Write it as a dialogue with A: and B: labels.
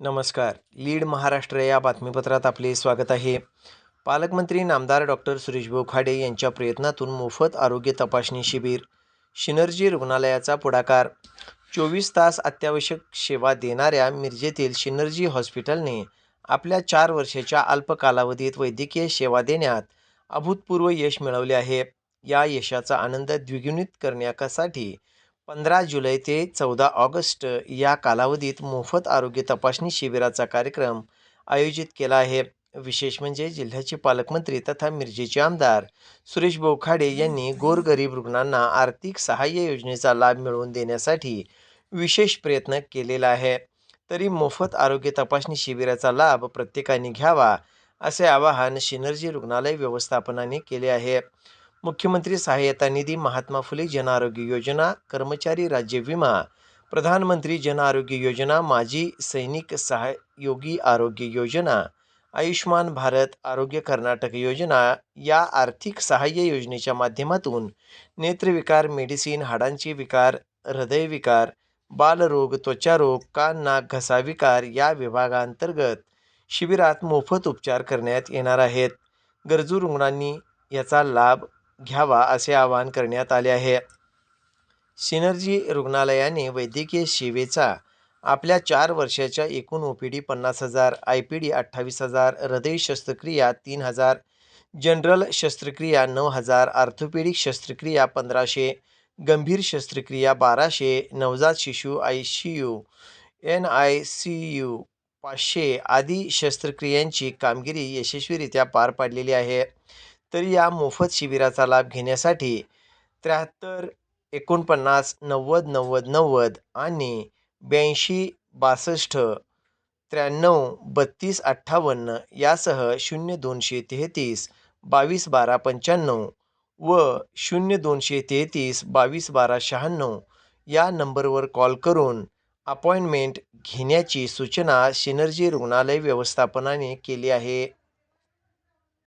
A: नमस्कार. लीड महाराष्ट्र या बातमीपत्रात आपले स्वागत आहे. पालकमंत्री नामदार डॉक्टर सुरेश बोखाडे यांच्या प्रयत्नातून मोफत आरोग्य तपासणी शिबिर शिनर्जी रुग्णालयाचा पुढाकार चोवीस तास अत्यावश्यक सेवा देणाऱ्या मिरजेतील शिनर्जी हॉस्पिटलने आपल्या चार वर्षाच्या अल्प कालावधीत वैद्यकीय सेवा देण्यात अभूतपूर्व यश मिळवले आहे. या यशाचा आनंद द्विगुणित करण्यासाठी पंधरा जुलै ते चौदा ऑगस्ट या कालावधीत मोफत आरोग्य तपासणी शिबिराचा कार्यक्रम आयोजित केला आहे. विशेष म्हणजे जिल्ह्याचे पालकमंत्री तथा मिरजेचे आमदार सुरेश बोखाडे यांनी गोरगरीब रुग्णांना आर्थिक सहाय्य योजनेचा लाभ मिळवून देण्यासाठी विशेष प्रयत्न केलेला आहे. तरी मोफत आरोग्य तपासणी शिबिराचा लाभ प्रत्येकाने घ्यावा असे आवाहन शिनर्जी रुग्णालय व्यवस्थापनाने केले आहे. मुख्यमंत्री सहाय्यता निधी महात्मा फुले जन आरोग्य योजना कर्मचारी राज्य विमा प्रधानमंत्री जन आरोग्य योजना माजी सैनिक सहयोगी आरोग्य योजना आयुष्मान भारत आरोग्य कर्नाटक योजना या आर्थिक सहाय्य योजनेच्या माध्यमातून नेत्रविकार मेडिसिन हाडांचे विकार हृदयविकार बालरोग त्वचारोग कान नाक घसा विकार या विभागांतर्गत शिबिरात मोफत उपचार करण्यात येणार आहेत. गरजू रुग्णांनी याचा लाभ घ्यावा असे आवाहन करण्यात आले आहे. सिनर्जी रुग्णालयाने वैद्यकीय सेवेचा आपल्या चार वर्षाच्या एकूण ओ पी डी पन्नास हजार आय पी डी अठ्ठावीस हजार हृदय शस्त्रक्रिया तीन हजार जनरल शस्त्रक्रिया नऊ हजार आर्थोपेडिक शस्त्रक्रिया पंधराशे गंभीर शस्त्रक्रिया बाराशे नवजात शिशु I C U N I C U पाचशे आदी शस्त्रक्रियांची कामगिरी यशस्वीरित्या पार पाडलेली आहे. तर या मोफत शिबिराचा लाभ घेण्यासाठी त्र्याहत्तर एकोणपन्नास नव्वद नव्वद नव्वद आणि ब्याऐंशी बासष्ट त्र्याण्णव बत्तीस अठ्ठावन्न यासह शून्य दोनशे तेहतीस बावीस बारा पंच्याण्णव व शून्य दोनशे तेहतीस बावीस बारा शहाण्णव या नंबरवर कॉल करून अपॉइंटमेंट घेण्याची सूचना सिनर्जी रुग्णालय व्यवस्थापनाने केली आहे.